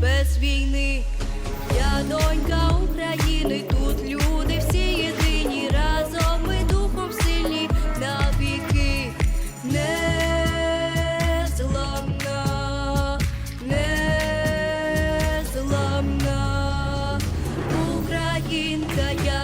без війни, я донька України, тут люди всі єдині, разом ми духом сильні навіки, не зламна, не зламна. Українка я.